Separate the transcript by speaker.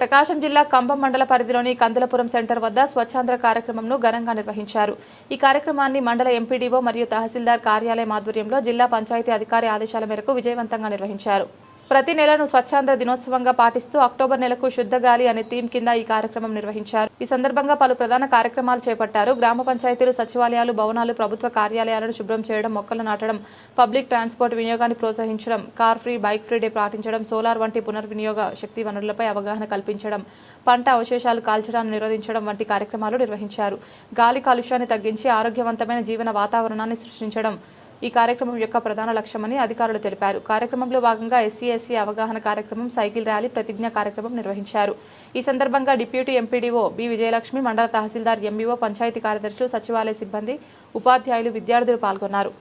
Speaker 1: ప్రకాశం జిల్లా కంభం మండల పరిధిలోని కందులపురం సెంటర్ వద్ద స్వచ్ఛాంధ్ర కార్యక్రమంను ఘనంగా నిర్వహించారు. ఈ కార్యక్రమాన్ని మండల ఎంపీడీఓ మరియు తహసీల్దార్ కార్యాలయం ఆధ్వర్యంలో జిల్లా పంచాయతీ అధికారి ఆదేశాల మేరకు విజయవంతంగా నిర్వహించారు. ప్రతి నెలను స్వచ్ఛాంధ్ర దినోత్సవంగా పాటిస్తూ అక్టోబర్ నెలకు శుద్ధ గాలి అనే థీమ్ కింద ఈ కార్యక్రమం నిర్వహించారు. ఈ సందర్భంగా పలు ప్రధాన కార్యక్రమాలు చేపట్టారు. గ్రామ పంచాయతీలు సచివాలయాలు భవనాలు ప్రభుత్వ కార్యాలయాలను శుభ్రం చేయడం మొక్కలు నాటడం పబ్లిక్ ట్రాన్స్పోర్ట్ వినియోగాన్ని ప్రోత్సహించడం car free bike free day పాటించడం సోలార్ వంటి పునర్వినియోగ శక్తి వనరులపై అవగాహన కల్పించడం పంట అవశేషాలు కాల్చడాన్ని నిరోధించడం వంటి కార్యక్రమాలు నిర్వహించారు. గాలి కాలుష్యాన్ని తగ్గించి ఆరోగ్యవంతమైన జీవన వాతావరణాన్ని సృష్టించడం ఈ కార్యక్రమం యొక్క ప్రధాన లక్ష్యమని అధికారులు తెలిపారు. కార్యక్రమంలో భాగంగా ఎస్సీ ఎస్సీ అవగాహన కార్యక్రమం సైకిల్ ర్యాలీ ప్రతిజ్ఞ కార్యక్రమం నిర్వహించారు. ఈ సందర్భంగా డిప్యూటీ ఎంపీడీఓ బి విజయలక్ష్మి మండల తహసీల్దార్ ఎంఈఓ పంచాయతీ కార్యదర్శులు సచివాలయ సిబ్బంది ఉపాధ్యాయులు విద్యార్థులు పాల్గొన్నారు.